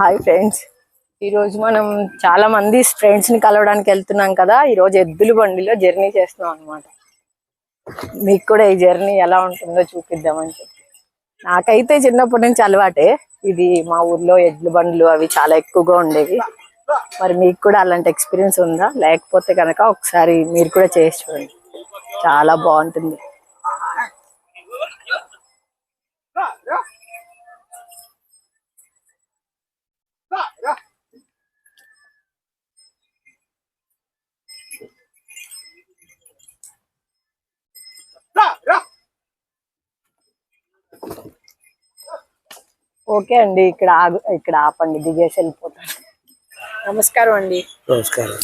Hi friends. ఈ రోజు మనం చాలా మంది ఫ్రెండ్స్ని కలవడానికి వెళ్తున్నాం కదా ఈ రోజు ఎద్దుల బండిలో జర్నీ చేస్తున్నాం అన్నమాట. మీకు కూడా ఈ జర్నీ ఎలా ఉంటుందో చూపిద్దామని చెప్పి. నాకైతే చిన్నప్పటి నుంచి అలవాటే ఇది మా ఊర్లో ఎడ్ల బండ్లు అవి చాలా ఎక్కువగా ఉండేవి. మరి మీకు కూడా అలాంటి ఎక్స్పీరియన్స్ ఉందా? లేకపోతే కనుక ఒకసారి మీరు కూడా చేసి చూడండి. చాలా బాగుంటుంది. ఓకే అండి ఇక్కడ ఆగు ఇక్కడ ఆపండి దిగేసి వెళ్ళిపోతాను. నమస్కారం అండి. నమస్కారం.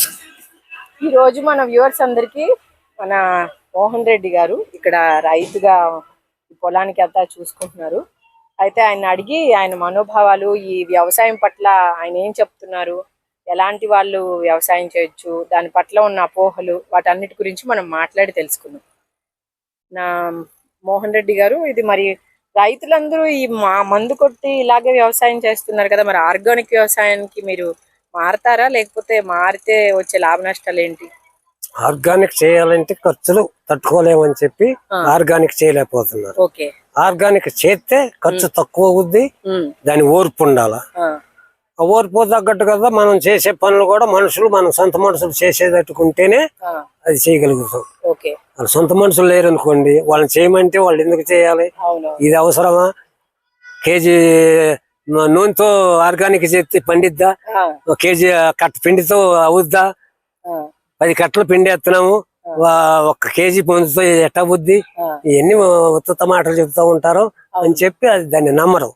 ఈ రోజు మన వ్యూవర్స్ అందరికి మన మోహన్ రెడ్డి గారు ఇక్కడ రైతుగా ఈ పొలానికి అంతా చూసుకుంటున్నారు. అయితే ఆయన అడిగి ఆయన మనోభావాలు ఈ వ్యవసాయం పట్ల ఆయన ఏం చెప్తున్నారు? ఎలాంటి వాళ్ళు వ్యవసాయం చేయొచ్చు? దాని పట్ల ఉన్న అపోహలు వాటన్నిటి గురించి మనం మాట్లాడి తెలుసుకుందాం. నా మోహన్ రెడ్డి గారు ఇది మరి రైతులందరూ ఈ మా మందు కొట్టి ఇలాగే వ్యవసాయం చేస్తున్నారు కదా మరి ఆర్గానిక్ వ్యవసాయానికి మీరు మారతారా? లేకపోతే మారితే వచ్చే లాభ నష్టాలు ఏంటి? ఆర్గానిక్ చేయాలంటే ఖర్చులు తట్టుకోలేమని చెప్పి. ఆర్గానిక్ చేయలేకపోతున్నారు. ఆర్గానిక్ చేస్తే ఖర్చు తక్కువ ఉమ్, దాని ఓర్పు ఉండాల? ఓర్పు తగ్గట్టు కదా మనం చేసే పనులు కూడా మనుషులు మనం సొంత మనుషులు చేసేటట్టుకుంటేనే ఆ, అది చేయగలుగుతాం. వాళ్ళ సొంత మనుషులు లేరనుకోండి వాళ్ళని చేయమంటే వాళ్ళు ఎందుకు చేయాలి? ఇది అవసరమా? కేజీ నూనెతో ఆర్గానిక్ చేస్తే పండిద్దా? ఒక కేజీ కట్ట పిండితో అవుద్దా? పది కట్టలు పిండి ఎత్తున్నాము ఒక్క కేజీ పొందుతో ఎట్టా బుద్ధి ఆ, ఇవన్నీ ఉత్తత మాటలు చెప్తా ఉంటారు అని చెప్పి అది దాన్ని నమ్మరు.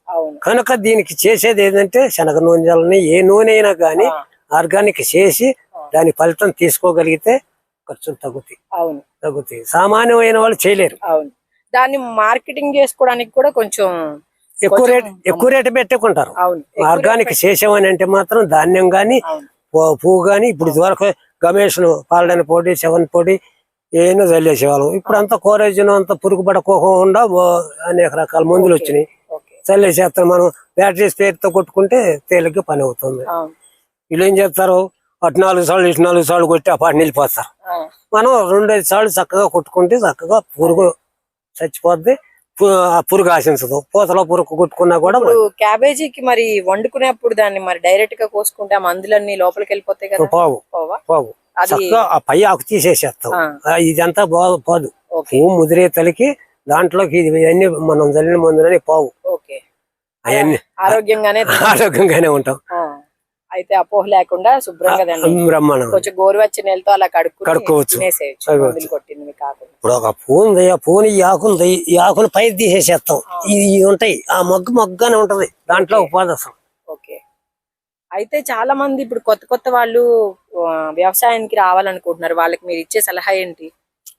కనుక దీనికి చేసేది ఏంటంటే శనగ నూనె జల్లని ఏ నూనె అయినా కానీ ఆర్గానిక్ చేసి దాని ఫలితం తీసుకోగలిగితే ఖర్చులు తగ్గుతాయి. అవును. తగ్గుతాయి. సామాన్యమైన వాళ్ళు చేయలేరు. అవును. దాన్ని మార్కెటింగ్ చేసుకోవడానికి కూడా కొంచెం ఎక్కువ రేట్ ఎక్కువ రేటు పెట్టుకుంటారు. ఆర్గానిక్ చేసామని అంటే మాత్రం ధాన్యం గాని పువ్వు గాని ఇప్పుడు ఇదివరకు గమేష్ పాలడని పొడి సెవెన్ పొడి ఏమో చల్లేసేవాళ్ళం. ఇప్పుడు అంతా కోరేజన్ అంతా పురుగు పడకోకుండా అనేక రకాల మందులు వచ్చినాయి. ఓకే చల్లేసేస్తాం మనం బ్యాటరీ స్పేర్తో కొట్టుకుంటే తేలిగ్గా పని అవుతుంది. వీళ్ళు ఏం చేస్తారు? అటు నాలుగు సార్లు ఇటు నాలుగు సార్లు కొట్టి ఆ పాట నిలిపోతారు మనం రెండైదు సార్లు చక్కగా కొట్టుకుంటే చక్కగా పురుగు చచ్చిపోద్ది. ఆ పురుగు ఆశించదు. పూతలో పురుగు కొట్టుకున్నా కూడా క్యాబేజీకి మరి వండుకునేప్పుడు దాన్ని మరి డైరెక్ట్గా కోసుకుంటే మందులన్నీ లోపలికి వెళ్ళిపోతాయి కదా? పోవు. పోవా? పోవు. అది చక్కగా ఆ పై ఆకు తీసేసేస్తాం ఇదంతా బాగు పోదు ముదిరే తలికి దాంట్లోకి ఇది ఇవన్నీ మనం చల్లిన మందులని పోవు. ఓకే. అవన్నీ ఆరోగ్యంగానే ఆరోగ్యంగానే ఉంటాం. ఆ, అయితే అపోహ లేకుండా శుభ్రంగా కొంచెం గోరువెచ్చని నీళ్ళతో అలా కడుక్కుని కడుక్కోవచ్చు. కొట్టింది కాకుండా. ఇప్పుడు ఒక పువ్వు ఉంది ఆ పువ్వుని ఈ ఆకు ఉంది ఈ ఆకుని పై తీసేసేస్తాం. ఇవి ఉంటాయి. ఆ మొగ్గు మొగ్గానే ఉంటది. దాంట్లో ఉపాదసం. ఓకే. అయితే చాలా మంది ఇప్పుడు కొత్త కొత్త వాళ్ళు వ్యవసాయానికి రావాలనుకుంటున్నారు. వాళ్ళకి మీరు ఇచ్చే సలహా ఏంటి?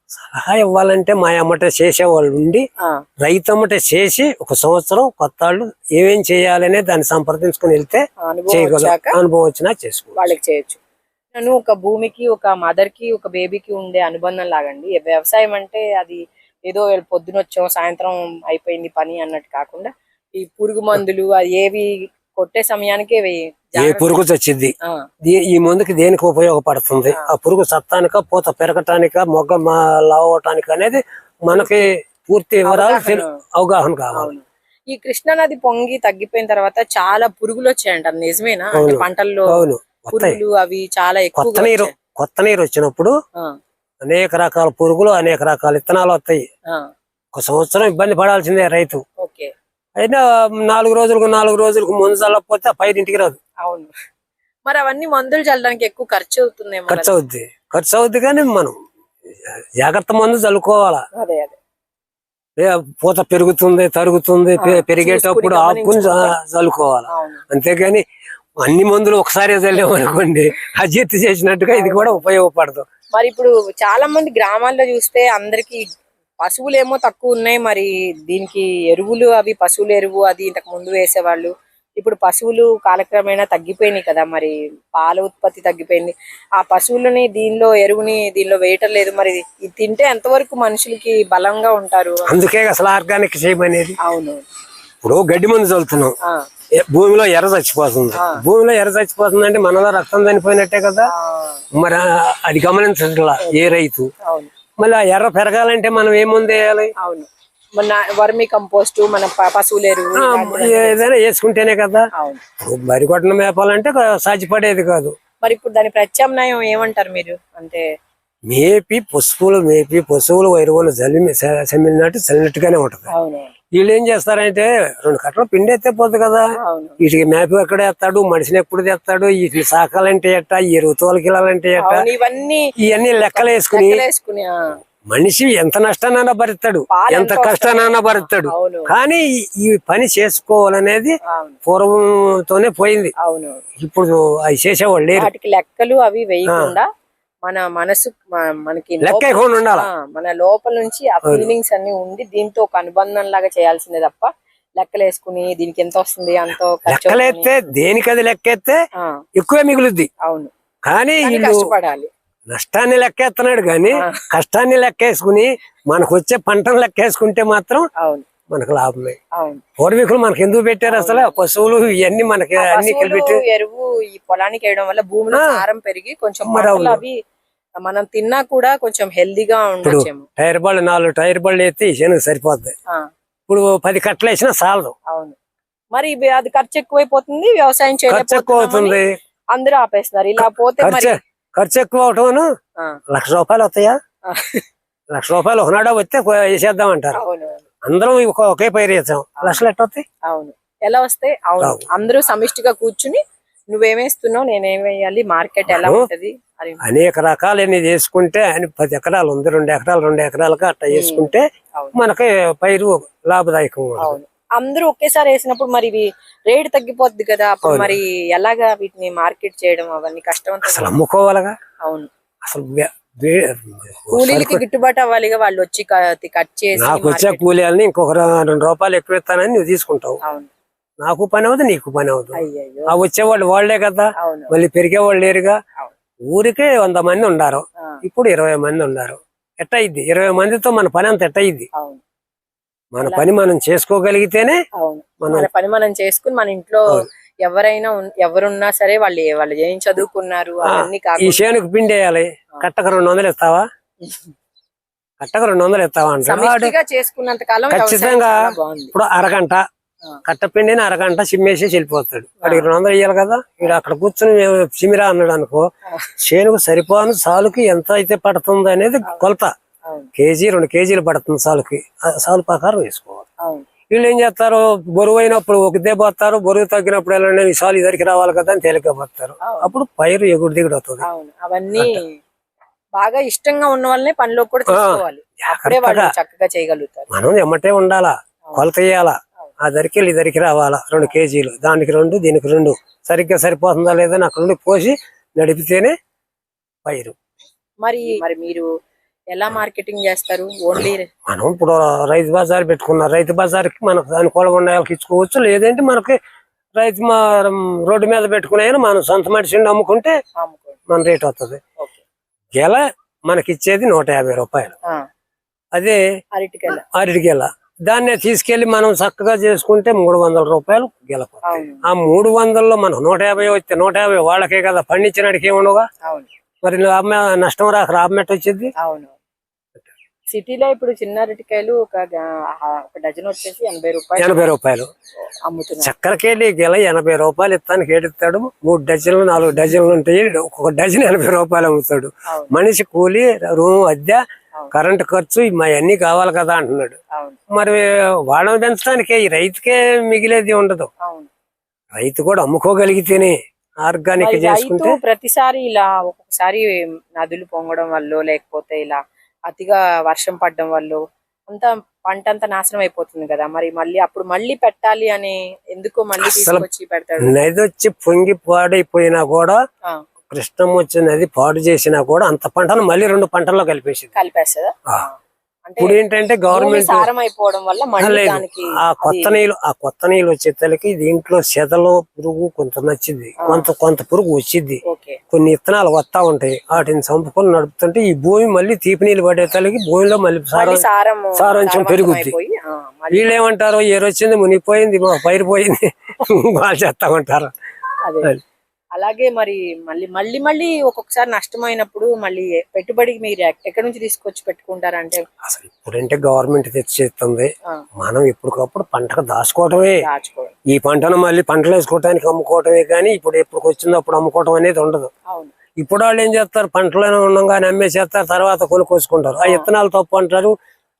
సలహా ఇవ్వాలంటే మా అమ్మట చేసేవాళ్ళు ఉండి ఆ, రైతమ్మట చేసి ఒక సంవత్సరం కొత్త వాళ్ళు ఏమేం చేయాలనే దాన్ని సంప్రదించుకుని వెళ్తే అనుభవం చేయగలం అనుభవం వచ్చినా చేసుకో వాళ్ళకి చేయొచ్చు. నేను ఒక భూమికి ఒక మదర్కి ఒక బేబీకి ఉండే అనుబంధం లాగండి. వ్యవసాయం అంటే అది ఏదో పొద్దున వచ్చాం సాయంత్రం అయిపోయింది పని అన్నట్టు కాకుండా ఈ పురుగు మందులు అది ఏవి కొట్టే సమయానికి ఏ పురుగు చచ్చిద్ది. ఆ, దీ- ఈ మందుకి దేనికి ఉపయోగపడుతుంది? ఆ. పురుగు సత్తానిక పూత పెరగటానిక మొగ్గ లావటానికి అనేది మనకి పూర్తి వివరాలు అవగాహన. కావాలి. ఈ కృష్ణా నది పొంగి తగ్గిపోయిన తర్వాత చాలా పురుగులు వచ్చాయంట. నిజమేనా. పంటల్లో పురుగులు అవి చాలా కొత్త నీరు కొత్త నీరు వచ్చినప్పుడు అనేక రకాల పురుగులు అనేక రకాల విత్తనాలు వస్తాయి ఒక సంవత్సరం ఇబ్బంది పడాల్సిందే రైతు. ఓకే. అయినా నాలుగు రోజులకు నాలుగు రోజులకు ముందు చల్లకపోతే ఆ పైరు ఇంటికి రాదు. అవును. మరి అవన్నీ మందులు చల్లడానికి ఎక్కువ ఖర్చు అవుతుందేమో ఖర్చు అవుద్ది. ఖర్చు అవుద్ది కానీ మనం జాగ్రత్త మందు చల్లుకోవాలా. అదే అదే. పూత పెరుగుతుంది తరుగుతుంది పెరిగేటప్పుడు గమనించుకుంటా. చల్లుకోవాలి? అంతేగాని అన్ని మందులు ఒకసారి చల్లాం అనుకోండి అజీర్తి చేసినట్టుగా ఇది కూడా ఉపయోగపడదు. మరి ఇప్పుడు చాలా మంది గ్రామాల్లో చూస్తే అందరికి పశువులు ఏమో తక్కువ ఉన్నాయి మరి దీనికి ఎరువులు అవి పశువుల ఎరువు అది ఇంతకు ముందు వేసేవాళ్ళు. ఇప్పుడు పశువులు కాలక్రమేణా తగ్గిపోయినాయి కదా మరి పాల ఉత్పత్తి తగ్గిపోయింది. ఆ పశువులని దీనిలో ఎరువుని దీనిలో వేయటం లేదు మరి ఇది తింటే ఎంతవరకు మనుషులకి బలంగా ఉంటారు? అందుకే అసలు ఆర్గానిక్ చేయమనేది. అవును. ఇప్పుడు గడ్డి మందు చల్లుతున్నాం. భూమిలో ఎర్ర చచ్చిపోతుంది. భూమిలో ఎర్ర చచ్చిపోతుంది అంటే మనలో రక్తం చనిపోయినట్టే కదా. మరి అది గమనించట్లా ఏ రైతు? అవును. మళ్ళీ ఆ ఎర్ర పెరగాలంటే మనం ఏముంది వేయాలి? అవును. మన వర్మి కంపోస్ట్ మన ప- పశువుల ఎరువు ఆ, ఏదైనా వేసుకుంటేనే కదా. అవును. వరి కొట్టన మేపాలంటే సాధ్యపడేది కాదు. మరి ఇప్పుడు దాని ప్రత్యామ్నాయం ఏమంటారు మీరు? అంటే మేపి పశువులు మేపి పశువులు ఎరువులు జల్లి చల్లినట్టు చల్లినట్టుగానే ఉంటది. అవును. వీళ్ళు ఏం చేస్తారంటే రెండు కట్టలు పిండి ఎత్తే పోద్ది కదా. వీటికి మేప ఎక్కడ ఎత్తాడు మనిషిని ఎప్పుడు తెస్తాడు వీటిని సాకాలంటే ఎట్ట ఈ ఎరువు తోలకిలాలంటే ఎట్ట. ఇవన్నీ ఇవన్నీ లెక్కలు వేసుకుని మనిషి ఎంత నష్టానైనా భరిస్తాడు ఎంత కష్టానైనా భరిస్తాడు. కానీ ఈ- పని చేసుకోవాలనేది పూర్వంతోనే పోయింది. అవును. ఇప్పుడు అవి చేసేవాళ్ళు లేరు. లెక్కలు అవి వేయకుండా మన మనసు మనకి మన లోపల నుంచి ఆ ఫీలింగ్స్ అన్ని ఉండి దీంతో ఒక అనుబంధం లాగా చేయాల్సిందే తప్ప లెక్కలు వేసుకుని దీనికి ఎంత వస్తుంది అంతో. లెక్కలెత్తే దేనికి అది లెక్కెత్తే ఆ, ఎక్కువే మిగులుద్ది. అవును. కానీ కష్టపడాలి. నష్టాన్ని లెక్కేస్తున్నాడు కానీ. కష్టాన్ని లెక్కేసుకుని మనకు వచ్చే పంటను లెక్కేసుకుంటే మాత్రం అవును. మనకు లాభమే. పూర్వీకులు మనకి ఎందుకు పెట్టారు అసలు? పశువులు ఇవన్నీ మనకి అన్ని కలిపెట్టి ఎరువు ఈ పొలానికి వేయడం వల్ల భూమిలో సారం పెరిగి కొంచెం. అవి మనం తిన్నా కూడా కొంచెం హెల్దీగా ఉండొచ్చేమో. టైర్ బళ్ళు నాలుగు టైర్ బళ్ళు ఎత్తి శనగ సరిపోద్ది. ఇప్పుడు పది కట్టలు వేసినా చాలదు అవును. మరి అది ఖర్చు ఎక్కువైపోతుంది వ్యవసాయం ఖర్చు ఎక్కువ అవుతుంది అందరూ ఆపేస్తున్నారు. ఇలా పోతే ఖర్చు ఎక్కువ అవటం లక్ష రూపాయలు వస్తాయా? లక్ష రూపాయలు ఒకనాడా వస్తే వేసేద్దాం అంటారు అందరం ఒక పైరు వేసాం. లక్షలు ఎట్ట వస్తాయి అవును. ఎలా వస్తాయి? అవును. అందరూ సమిష్టిగా కూర్చుని నువ్వేమేస్తున్నావు నేనేం వేయాలి? మార్కెట్ ఎలా. ఉంటది? అని. అనేక రకాలన్నీ చేసుకుంటే అని పది ఎకరాలు ఉంది రెండు ఎకరాలు రెండు ఎకరాలకు అట్లా చేసుకుంటే అవును. మనకి పైరు లాభదాయకంగా. అవును. అందరూ ఒకేసారి వేసినప్పుడు మరి ఇవి రేట్ తగ్గిపోద్ది కదా. అప్పుడు మరి ఎలాగా వీటిని మార్కెట్ చేయడం అవన్నీ కష్టం అసలు అమ్ముకోవాలిగా? అవును. అసలు కూలీలకి గిట్టుబాటు అవ్వాలిగా వాళ్ళు వచ్చి కట్ చేసి నాకు వచ్చే కూలీలని ఇంకొక రెండు రూపాయలు ఎక్కువ ఇస్తానని నువ్వు తీసుకుంటావు. నాకు పని అవుతుంది నీకు పని అవుతుంది ఆ వచ్చేవాళ్ళు వాళ్ళే కదా. మళ్ళీ పెరిగేవాళ్ళు లేరుగా. ఊరికే వంద మంది ఉండారు. ఆ, ఇప్పుడు ఇరవై మంది ఉన్నారు ఎట్ట అయింది ఇరవై మందితో మన పని అంత ఎట్ట అయింది అవును. మన పని మనం చేసుకోగలిగితేనే మనం పని మనం చేసుకుని మన ఇంట్లో. ఎవరైనా ఎవరున్నా సరే వాళ్ళు వాళ్ళు ఏం చదువుకున్నారు అవన్నీ ఈ చేనుకు పిండి వేయాలి. కట్టకు రెండు వందలు ఇస్తావా? కట్టకు రెండు వందలు ఇస్తావా అంటే చేసుకున్నంత కాలం ఖచ్చితంగా ఇప్పుడు అరగంట. ఆ. కట్ట పిండిని అరగంట చిమ్మేసి వెళ్ళిపోతాడు. వాడికి రెండు వందలు ఇవ్వాలి కదా? వీడు అక్కడ కూర్చొని మేము చిమిరా అన్నాడు అనుకో చేనుకు సరిపోను సాలుకి ఎంత అయితే పడుతుంది అనేది కొలత. కేజీ రెండు కేజీలు పడుతుంది సాలుకి. సాలు ప్రకారం వేసుకోవాలి. వీళ్ళు ఏం చేస్తారు? బరువు అయినప్పుడు ఒకదే పోతారు బరువు తగ్గినప్పుడు ఈ సాలు ఇద్దరికి రావాలి కదా అని తేలిక పోతారు. అప్పుడు పైరు ఎగుడు దిగుడు అవుతుంది. అవును. అవన్నీ బాగా ఇష్టంగా ఉన్న వాళ్ళనే పనిలో కూడా తీసుకోవాలి. అప్పుడే వాళ్ళు జాగ్రత్తగా. చక్కగా చేయగలుగుతారు. మనం ఎమ్మటే ఉండాలా? కొలత వేయాలా? ఆ ధరికి ఈ ధరికి రావాలా? రెండు కేజీలు. దానికి రెండు దీనికి రెండు. సరిగ్గా సరిపోతుందా లేదా అక్కడ నుండి పోసి నడిపితేనే పైరు. మరి మరి మీరు ఎలా మార్కెటింగ్ చేస్తారు? ఓన్లీ మనం ఇప్పుడు రైతు బజార్ పెట్టుకున్నాం రైతు బజార్కి మనకు ఉన్న వాళ్ళకి ఇచ్చుకోవచ్చు. లేదంటే మనకి రైతు మా రోడ్డు మీద పెట్టుకునే మనం సొంత మనిషిని అమ్ముకుంటే మన రేట్ వస్తుంది. గెల మనకి ఇచ్చేది నూట యాభై రూపాయలు. అదే అరటికెల. అరటి గెల దాన్నే తీసుకెళ్ళి మనం చక్కగా చేసుకుంటే మూడు వందల రూపాయలు గెలకు అవును. ఆ మూడు వందల్లో మనం నూట యాభై వస్తే నూట యాభై వాళ్ళకే కదా పండించినడికి అవును. మరి లాభం నష్టం రాక ఎట్ట వచ్చింది? అవును. సిటీలో ఇప్పుడు చిన్న అరటికాయలు ఒక ఒక డజన్ వచ్చేసి ఎనభై రూపాయలు. ఎనభై రూపాయలు. అమ్ముతున్నారు. చక్కెరకేళి గెల ఎనభై రూపాయలు ఇస్తానికి ఏడిస్తాడు మూడు డజన్లు నాలుగు డజన్లు ఉంటాయి. ఒక్కొక్క డజన్ ఎనభై రూపాయలు అమ్ముతాడు. మనిషి కూలి రూమ్ అద్దె. కరెంట్ ఖర్చు అన్ని కావాలి కదా అంటున్నాడు. మరి వాళ్ళని పెంచడానికే ఈ రైతుకే మిగిలేది ఉండదు. రైతు కూడా అమ్ముకోగలిగితేనే ఆర్గానిక్ చేసుకుంటే రైతు ప్రతిసారి ఇలా ఒక్కొక్కసారి నదులు పొంగడం వల్ల లేకపోతే ఇలా అతిగా వర్షం పడడం వల్ల అంతా పంట అంతా నాశనం అయిపోతుంది కదా. మరి మళ్ళీ అప్పుడు మళ్ళీ పెట్టాలి అని ఎందుకు మళ్ళీ తీసుకొచ్చి పెడతాడు? నది వచ్చి పొంగి పాడైపోయినా కూడా కృష్ణం వచ్చి నది పాడు చేసినా కూడా అంత పంటను మళ్ళీ రెండు పంటల్లో కలిపేసింది. కలిపేస్తుందా? ఇప్పుడు ఏంటంటే గవర్నమెంట్ సారం అయిపోవడం వల్ల ఆ కొత్త నీళ్ళు ఆ కొత్త నీళ్ళు వచ్చేసరికి దీంట్లో చెదలు పురుగు కొంత నచ్చింది. కొంత కొంత పురుగు వచ్చింది కొన్ని విత్తనాలు వస్తా ఉంటాయి. వాటిని చంపుకొని నడుపుతుంటే ఈ భూమి మళ్ళీ తీపి నీళ్ళు పడే తలకి భూమిలో మళ్ళీ సారం సారం సారాంశం పెరుగుద్ది. వీళ్ళు ఏమంటారు ఏరు వచ్చింది మునిగిపోయింది మా పైరు పోయింది. వాళ్ళు చేస్తా ఉంటారు. అదే. అది. అలాగే మరి మళ్ళీ మళ్ళీ మళ్ళీ ఒక్కొక్కసారి నష్టమైనప్పుడు మళ్ళీ పెట్టుబడికి మీరు ఎక్- ఎక్కడి నుంచి తీసుకొచ్చి పెట్టుకుంటారంటే? అసలు ఇప్పుడంటే గవర్నమెంట్ తెచ్చిస్తుంది. ఆ, మనం ఎప్పటికప్పుడు పంటకు దాచుకోవటమే. ఈ పంటను మళ్ళీ పంటలు వేసుకోవటానికి అమ్ముకోవటమే కానీ ఇప్పుడు ఎప్పుడు వచ్చిందో అప్పుడు అమ్ముకోవటం అనేది ఉండదు. ఇప్పుడు వాళ్ళు ఏం చేస్తారు? పంటలను ఉండగానే అమ్మేసేస్తారు తర్వాత కొనుక్కొచ్చుకుంటారు ఆ విత్తనాలు తప్పు అంటారు.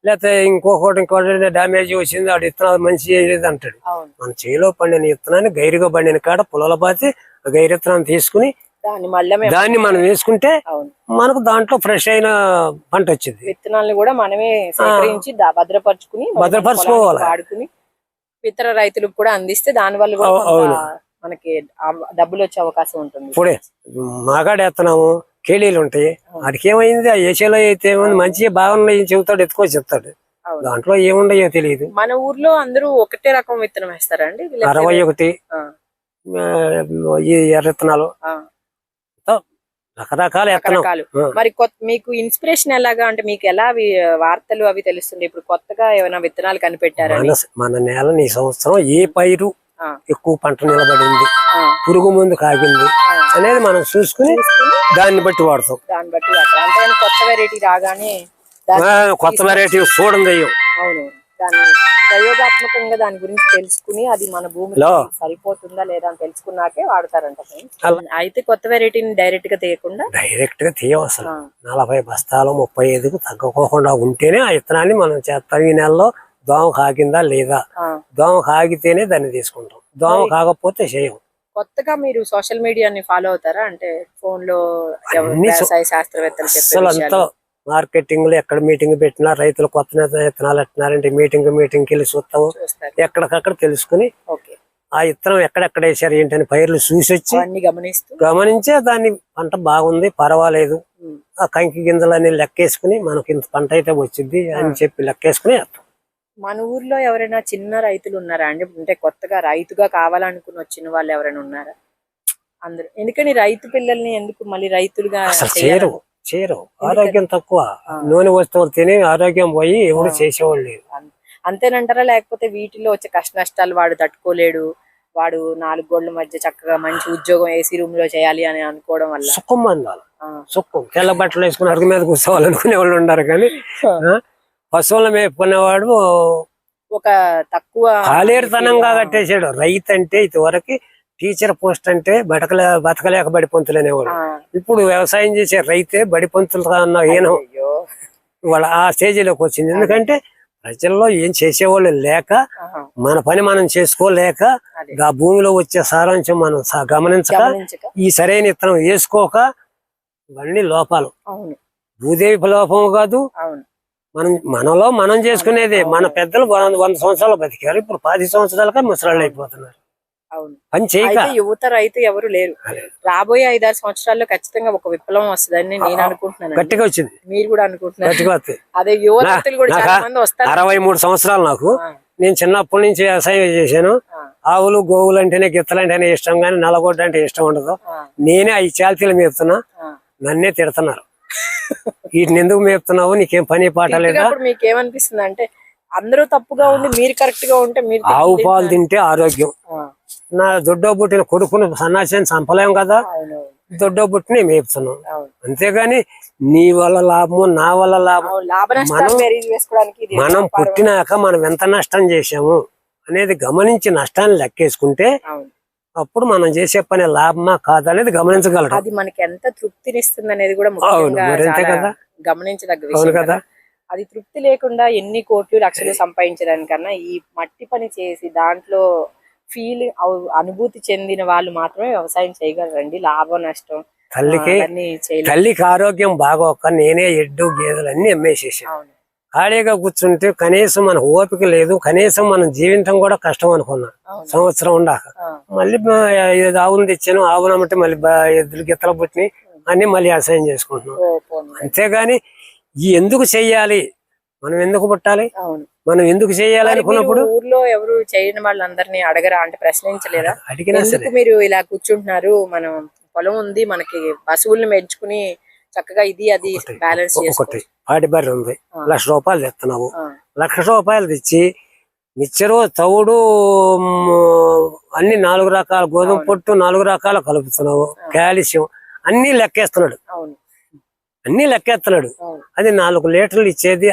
లేకపోతే ఇంకొకటి ఇంకోటి డామేజ్ వచ్చింది వాడు విత్తనాలు మంచి చేయలేదు అంటాడు. మన చేలో పండిన విత్తనాన్ని గైరుగా పండిన కాడ పొలాల పాతి ఆ గైరు విత్తనాన్ని తీసుకుని దాన్ని మనం వేసుకుంటే మనకు దాంట్లో ఫ్రెష్ అయిన పంట వచ్చింది. విత్తనాలను కూడా మనమే సేకరించి భద్రపరుచుకుని భద్రపరుచుకోవాలి. వాడుకుని ఇతర రైతులకు కూడా అందిస్తే దాని వల్ల. మనకి డబ్బులు వచ్చే అవకాశం ఉంటుంది. ఇప్పుడే మాగాడు ఎత్తనాము కేళీలు ఉంటాయి. వాడికి ఏమైంది? ఆ ఏషియాలో అయితే మంచిగా బాగున్నాయి చెబుతాడు? ఎత్తుకొని చెప్తాడు. దాంట్లో ఏముండయో తెలియదు. మన ఊర్లో అందరూ ఒకటే రకం విత్తనం వేస్తారండి. అరవై ఒకటి. ఎర్ర విత్తనాలు రకరకాల రకరకాలు. మరి కొత్త మీకు ఇన్స్పిరేషన్ ఎలాగా? అంటే మీకు ఎలా అవి వార్తలు అవి తెలుస్తుంది ఇప్పుడు కొత్తగా ఏమైనా విత్తనాలు కనిపెట్టారని మన మన నేల ఈ సంవత్సరం ఏ పైరు ఎక్కువ పంట నిలబడింది. పురుగు ముందు కాగింది. అనేది మనం చూసుకుని దాన్ని బట్టి వాడతాం. దాన్ని బట్టి వాడతారు. అంతేగాని కొత్త వెరైటీ రాగానే కొత్త వెరైటీ చూడండి అవును. దాన్ని ప్రయోగాత్మకంగా దాని గురించి తెలుసుకుని అది మన భూమికి లో. సరిపోతుందా లేదా అని తెలుసుకున్నాకే వాడతారంట. అయితే కొత్త వెరైటీని డైరెక్ట్గా తీయకుండా? డైరెక్ట్గా తీయవసరం నలభై బస్తాలు ముప్పై ఐదుకు తగ్గకోకుండా ఉంటేనే ఆ విత్తనాన్ని మనం చేస్తాం. ఈ నెలలో దోమ కాగిందా లేదా. దోమ కాగితేనే దాన్ని తీసుకుంటాం. దోమ కాకపోతే చేయం. కొత్తగా మీరు సోషల్ మీడియాని ఫాలో అవుతారా? అంటే ఫోన్లో వ్యవసాయ శాస్త్రవేత్తలు అసలు అంతా మార్కెటింగ్లో ఎక్కడ మీటింగ్ పెట్టినా రైతులు కొత్త నేత విత్తనాలు ఎట్టినారంటే మీటింగ్ మీటింగ్ వెళ్ళి చూస్తాము. ఎక్కడికక్కడ తెలుసుకుని ఆ విత్తనం ఎక్కడెక్కడ వేసారు ఏంటని పైర్లు చూసి వచ్చి గమనించే దాన్ని పంట బాగుంది పర్వాలేదు. ఆ కంకి గింజలన్నీ లెక్కేసుకుని మనకి ఇంత పంట అయితే వచ్చింది అని చెప్పి లెక్కేసుకుని వేస్తాం. మన ఊర్లో ఎవరైనా చిన్న రైతులు ఉన్నారా అండి? అంటే కొత్తగా రైతుగా కావాలనుకుని వచ్చిన వాళ్ళు ఎవరైనా ఉన్నారా? అందరూ. ఎందుకని రైతు పిల్లల్ని ఎందుకు మళ్ళీ రైతులుగా చేయరు. చేయరు. ఆరోగ్యం తక్కువ. నూనె వస్తువులు తిని ఆరోగ్యం పోయి ఎవరు చేసేవాళ్ళు లేరు అంతేనంటారా? లేకపోతే వీటిలో వచ్చే కష్ట నష్టాలు వాడు తట్టుకోలేడు. వాడు నాలుగు గోళ్ళ మధ్య చక్కగా మంచి ఉద్యోగం ఏసీ రూమ్లో చేయాలి అని అనుకోవడం వల్ల. సుఖం అందాలి. సుఖం. తెల్ల బట్టలు వేసుకుని అరుగు మీద కూర్చోవాలనుకునే వాళ్ళు ఉన్నారు కానీ ఆ, పశువులను మేపుకునేవాడు ఒక తక్కువ కాలేరుతనంగా కట్టేశాడు రైతు అంటే ఇదివరకు టీచర్ పోస్ట్ అంటే బతకలే బతకలేక బడి పంతులు అనేవాడు ఇప్పుడు వ్యవసాయం చేసే రైతే బడి పంతులు అన్న అయ్యో వాళ్ళ ఆ స్టేజీలోకి వచ్చింది. ఎందుకంటే ప్రజల్లో ఏం చేసేవాళ్ళు లేక మన పని మనం చేసుకోలేక ఆ భూమిలో వచ్చే సారాంశం మనం గమనించక ఈ సరైన విత్తనం వేసుకోక ఇవన్నీ లోపాలు. భూదేవి లోపం కాదు. మనం మనలో మనం చేసుకునేది. మన పెద్దలు వంద సంవత్సరాలు బతికారు. ఇప్పుడు పది సంవత్సరాలకే ముసలాళ్ళు అయిపోతున్నారు. పని చేయక. యువత రైతు ఎవరు లేరు. రాబోయే ఐదారు సంవత్సరాల్లో ఖచ్చితంగా ఒక విప్లవం వస్తుందని నేను అనుకుంటున్నాను గట్టిగా వచ్చింది. మీరు కూడా అనుకుంటున్నారు? అదే యువతలు కూడా నాకా చాలా మంది వస్తారు. అరవై మూడు సంవత్సరాలు నాకు. నేను చిన్నప్పటి నుంచి వ్యవసాయం చేశాను. ఆవులు గోవులు అంటేనే గిత్తలంటేనే ఇష్టం కానీ నల్లగొడ్డ అంటే ఇష్టం ఉండదు. నేనే ఐదు చాల్తీలు మేపుతున్నా. నన్నే తిడుతున్నారు. వీటిని ఎందుకు మేపుతున్నావు? నీకేం పని పాట లేదా? అప్పుడు మీకు ఏమనిపిస్తుంది అంటే అందరూ తప్పుగా ఉండి మీరు కరెక్ట్గా ఉంటే మీరు ఆవు పాలు తింటే ఆరోగ్యం. నా దొడ్డో పుట్టిన కొడుకును సన్నాసిని చంపలేం కదా? దొడ్డో పుట్టిన మేపుతున్నాం. అంతేగాని నీ వల్ల లాభము నా వల్ల లాభం మనం వ్యాపారం. పుట్టినాక మనం ఎంత నష్టం చేశాము అనేది గమనించి నష్టాన్ని లెక్కేసుకుంటే అప్పుడు మనం చేసే పని లాభమా కాదా అనేది గమనించగలరు. అది మనకి ఎంత తృప్తినిస్తుంది అనేది కూడా అవును, ముఖ్యంగా మరి అంతే చాలా కదా. గమనించదగ్గ అవును విషయం కదా? కదా? అది తృప్తి లేకుండా ఎన్ని కోట్లు లక్షలు సంపాదించడానికన్నా ఈ మట్టి పని చేసి దాంట్లో ఫీల్ అనుభూతి చెందిన వాళ్ళు మాత్రమే వ్యవసాయం చేయగలరండి. లాభం నష్టం తల్లికి తల్లికి ఆరోగ్యం బాగోక నేనే ఎడ్డు గేదెలు అన్ని అమ్మేసేసాను ఖాళీగా కూర్చుంటే కనీసం మన ఓపిక లేదు కనీసం మనం జీవించడం కూడా కష్టం అనుకున్నా. సంవత్సరం ఉండాక. మళ్ళీ ఆవును తెచ్చాను ఆవును అమ్మంటే మళ్ళీ ఎద్దులు గిత్తలు పుట్టినాయి అన్ని మళ్ళీ వ్యవసాయం చేసుకుంటున్నాం. అంతేగాని ఎందుకు చెయ్యాలి? మనం ఎందుకు పుట్టాలి? మనం ఎందుకు చెయ్యాలి మరి అనుకున్నప్పుడు? ఊర్లో ఎవరు చేయని వాళ్ళందరినీ అడగరా? అంటే ప్రశ్నించలేదా? అడిగినా ఎందుకు మీరు ఇలా కూర్చుంటున్నారు? మనం పొలం ఉంది మనకి పశువుల్ని పెంచుకుని చక్కగా ఇది అది బ్యాలెన్స్ ఒకటి. పాటి బర్రె ఉంది. లక్ష రూపాయలు తెస్తున్నావు లక్ష రూపాయలు తెచ్చి మిక్చరు తవుడు అన్ని నాలుగు రకాల గోధుమ పొట్టు నాలుగు రకాల కలుపుతున్నావు. కాల్షియం అన్ని లెక్కేస్తున్నాడు. అన్ని లెక్కేస్తున్నాడు అది నాలుగు లీటర్లు ఇచ్చేది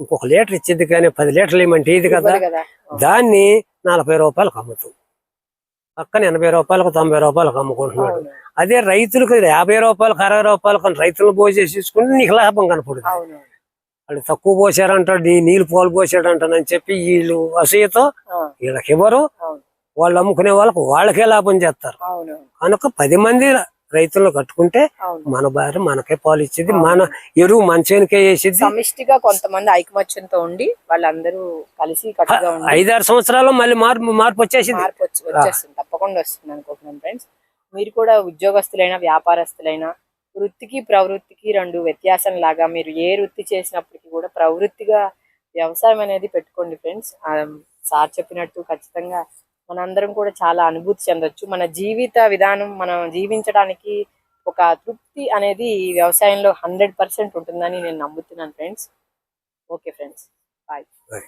ఇంకొక లీటర్ ఇచ్చేది కానీ పది లీటర్లు ఇవ్వమంటే ఇది కదా. దాన్ని నలభై రూపాయలకు అమ్ముతాం. పక్కన ఎనభై రూపాయలకు తొంభై రూపాయలకు అమ్ముకుంటున్నాడు. అదే రైతులకు యాభై రూపాయలకు అరవై రూపాయలకు రైతులు పోసేసి తీసుకుంటే నీకు లాభం కనపడుతుంది. వాళ్ళు తక్కువ పోసారంటాడు నీ నీళ్ళు పోలు పోసాడంటానని చెప్పి వీళ్ళు అసూయతో వీళ్ళకి ఇవ్వరు. వాళ్ళు అమ్ముకునే వాళ్ళకు వాళ్ళకే లాభం చేస్తారు. కనుక పది మంది రైతులను కట్టుకుంటే మన భార్య మనకే పాలు ఇచ్చేది మన ఎరువు మంచిగానికే వేసేది. సమిష్టిగా కొంతమంది ఐకమత్యంతో ఉండి వాళ్ళందరూ కలిసి ఐదారు సంవత్సరాలు మళ్ళీ మార్పు మార్పు వచ్చేసింది. మార్పు వచ్చి వచ్చేస్తుంది. తప్పకుండా వస్తుంది అనుకుంటున్నాను ఫ్రెండ్స్ మీరు కూడా ఉద్యోగస్తులైనా వ్యాపారస్తులైనా వృత్తికి ప్రవృత్తికి రెండు వ్యత్యాసం లాగా మీరు ఏ వృత్తి చేసినప్పటికీ కూడా ప్రవృత్తిగా వ్యవసాయం అనేది పెట్టుకోండి ఫ్రెండ్స్ సార్ చెప్పినట్టు ఖచ్చితంగా మనందరం కూడా చాలా అనుభూతి చెందొచ్చు. మన జీవిత విధానం మనం జీవించడానికి ఒక తృప్తి అనేది వ్యవసాయంలో హండ్రెడ్ పర్సెంట్ ఉంటుందని నేను నమ్ముతున్నాను friends. Okay friends. Bye. Bye.